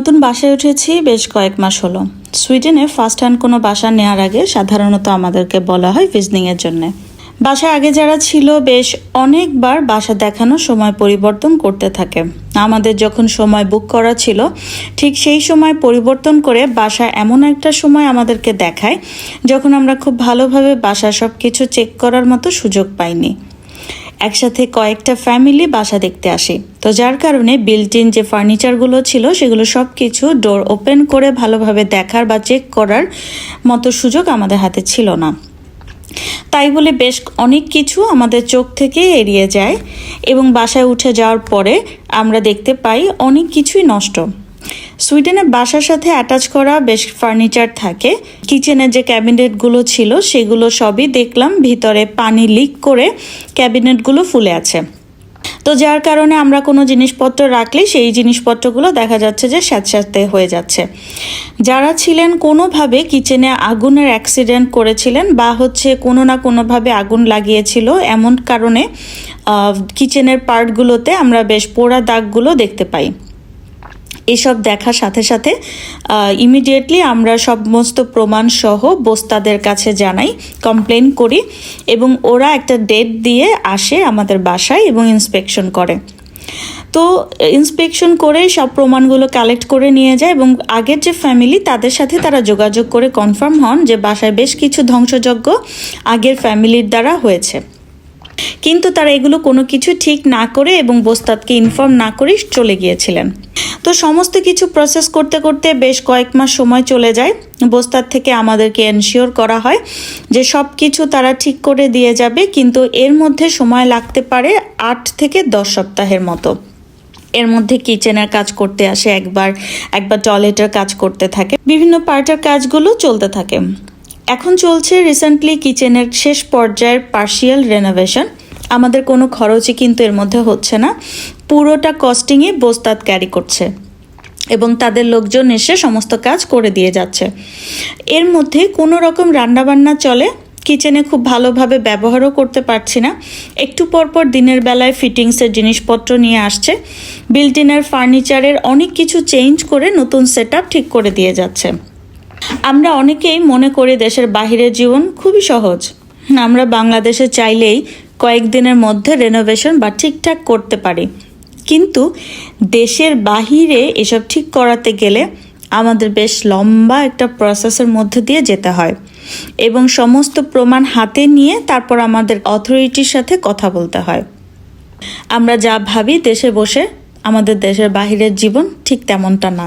নতুন বাসায় উঠেছি, বেশ কয়েক মাস হলো। সুইডেনে ফার্স্ট হ্যান্ড কোনো বাসা নেওয়ার আগে সাধারণত আমাদেরকে বলা হয় ভিজনিংয়ের জন্য। বাসায় আগে যারা ছিল, বেশ অনেকবার বাসা দেখানো সময় পরিবর্তন করতে থাকে। আমাদের যখন সময় বুক করা ছিল, ঠিক সেই সময় পরিবর্তন করে বাসা এমন একটা সময় আমাদেরকে দেখায়, যখন আমরা খুব ভালোভাবে বাসা সব কিছু চেক করার মতো সুযোগ পাইনি। একসাথে কয়েকটা ফ্যামিলি বাসা দেখতে আসে। তো যার কারণে বিল্ট ইন যে ফার্নিচারগুলো ছিল, সেগুলো সব কিছু ডোর ওপেন করে ভালোভাবে দেখার বা চেক করার মতো সুযোগ আমাদের হাতে ছিল না। তাই বলে বেশ অনেক কিছু আমাদের চোখ থেকে এড়িয়ে যায় এবং বাসায় উঠে যাওয়ার পরে আমরা দেখতে পাই অনেক কিছুই নষ্ট। সুইডেনে বাসার সাথে অ্যাটাচ করা বেশ ফার্নিচার থাকে। কিচেনের যে ক্যাবিনেটগুলো ছিল, সেগুলো সবই দেখলাম ভিতরে পানি লিক করে ক্যাবিনেটগুলো ফুলে আছে। তো যার কারণে আমরা কোনো জিনিসপত্র রাখলেই সেই জিনিসপত্রগুলো দেখা যাচ্ছে যে স্যাঁতস্যাঁতে হয়ে যাচ্ছে। যারা ছিলেন কোনোভাবে কিচেনে আগুনের অ্যাক্সিডেন্ট করেছিলেন বা হচ্ছে কোনো না কোনোভাবে আগুন লাগিয়েছিল, এমন কারণে কিচেনের পার্টগুলোতে আমরা বেশ পোড়া দাগগুলো দেখতে পাই। এসব দেখার সাথে সাথে ইমিডিয়েটলি আমরা সমস্ত প্রমাণ সহ বোস্তাদের কাছে জানাই কমপ্লেন করি এবং ওরা একটা ডেট দিয়ে আসে আমাদের বাসায় এবং ইন্সপেকশন করে। তো ইন্সপেকশন করে সব প্রমাণগুলো কালেক্ট করে নিয়ে যায় এবং আগের যে ফ্যামিলি তাদের সাথে তারা যোগাযোগ করে কনফার্ম হন যে বাসায় বেশ কিছু ধ্বংসযজ্ঞ আগের ফ্যামিলির দ্বারা হয়েছে। কিন্তু তারা এগুলো কোনো কিছু ঠিক না করে এবং বোস্তাদকে ইনফর্ম না করেই চলে গিয়েছিলেন। তো সমস্ত কিছু প্রসেস করতে করতে বেশ কয়েক মাস সময় চলে যায়। বোস্তাদ থেকে আমাদেরকে এনশিওর করা হয় যে সব কিছু তারা ঠিক করে দিয়ে যাবে, কিন্তু এর মধ্যে সময় লাগতে পারে আট থেকে দশ সপ্তাহের মতো। এর মধ্যে কিচেনের কাজ করতে আসে একবার একবার টয়লেটের কাজ করতে থাকে। বিভিন্ন পার্টের কাজগুলো চলতে থাকে। এখন চলছে রিসেন্টলি কিচেনের শেষ পর্যায়ের পার্শিয়াল রেনোভেশন আমাদের কোনো খরচই কিন্তু এর মধ্যে হচ্ছে না। পুরোটা কস্টিংয়ে বোস্তাদ ক্যারি করছে এবং তাদের লোকজন এসে সমস্ত কাজ করে দিয়ে যাচ্ছে। এর মধ্যে কোনো রকম রান্নাবান্না চলে কিচেনে খুব ভালোভাবে ব্যবহারও করতে পারছি না। একটু পরপর দিনের বেলায় ফিটিংসের জিনিসপত্র নিয়ে আসছে। বিল্ট ইনের ফার্নিচারের অনেক কিছু চেঞ্জ করে নতুন সেট ঠিক করে দিয়ে যাচ্ছে। আমরা অনেকেই মনে করি দেশের বাহিরের জীবন খুবই সহজ। আমরা বাংলাদেশে চাইলেই কয়েকদিনের মধ্যে রেনোভেশন বা ঠিকঠাক করতে পারি। কিন্তু দেশের বাহিরে এসব ঠিক করাতে গেলে আমাদের বেশ লম্বা একটা প্রসেসের মধ্যে দিয়ে যেতে হয়। এবং সমস্ত প্রমাণ হাতে নিয়ে তারপর আমাদের অথরিটির সাথে কথা বলতে হয়। আমরা যা ভাবি দেশে বসে, আমাদের দেশের বাহিরের জীবন ঠিক তেমনটা না।